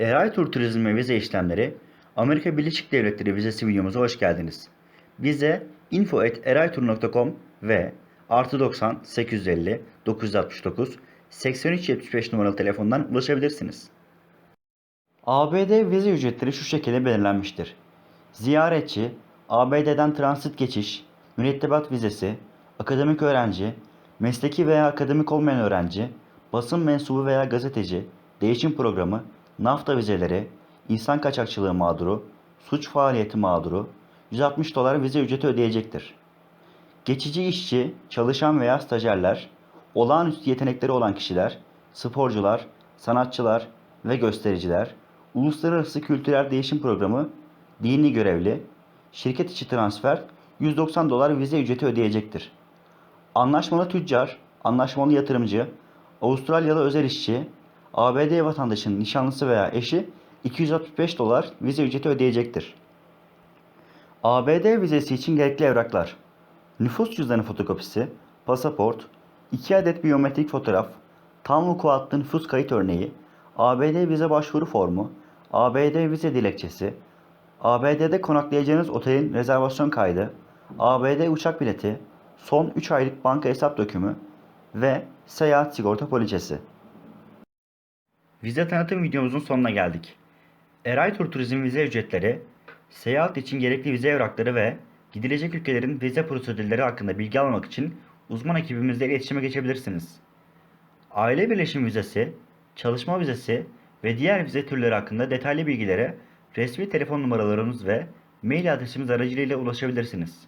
Eray Tur Turizm ve Vize İşlemleri Amerika Birleşik Devletleri vizesi videomuza hoş geldiniz. Bize info.eraytur.com ve artı 90 850 969 8375 numaralı telefondan ulaşabilirsiniz. ABD vize ücretleri şu şekilde belirlenmiştir. Ziyaretçi, ABD'den transit geçiş, mürettebat vizesi, akademik öğrenci, mesleki veya akademik olmayan öğrenci, basın mensubu veya gazeteci, değişim programı, NAFTA vizeleri, insan kaçakçılığı mağduru, suç faaliyeti mağduru 160 dolar vize ücreti ödeyecektir. Geçici işçi, çalışan veya stajyerler, olağanüstü yetenekleri olan kişiler, sporcular, sanatçılar ve göstericiler, uluslararası kültürel değişim programı, dini görevli, şirket içi transfer 190 dolar vize ücreti ödeyecektir. Anlaşmalı tüccar, anlaşmalı yatırımcı, Avustralyalı özel işçi, ABD vatandaşının nişanlısı veya eşi 265 dolar vize ücreti ödeyecektir. ABD vizesi için gerekli evraklar. Nüfus cüzdanı fotokopisi, pasaport, 2 adet biyometrik fotoğraf, tam vukuatlı nüfus kayıt örneği, ABD vize başvuru formu, ABD vize dilekçesi, ABD'de konaklayacağınız otelin rezervasyon kaydı, ABD uçak bileti, son 3 aylık banka hesap dökümü ve seyahat sigorta poliçesi. Vize tanıtım videomuzun sonuna geldik. Eray Tur Turizm vize ücretleri, seyahat için gerekli vize evrakları ve gidilecek ülkelerin vize prosedürleri hakkında bilgi almak için uzman ekibimizle iletişime geçebilirsiniz. Aile birleşim vizesi, çalışma vizesi ve diğer vize türleri hakkında detaylı bilgilere resmi telefon numaralarımız ve mail adresimiz aracılığıyla ulaşabilirsiniz.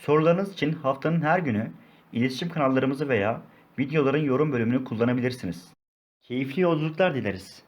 Sorularınız için haftanın her günü iletişim kanallarımızı veya videoların yorum bölümünü kullanabilirsiniz. Keyifli yolculuklar dileriz.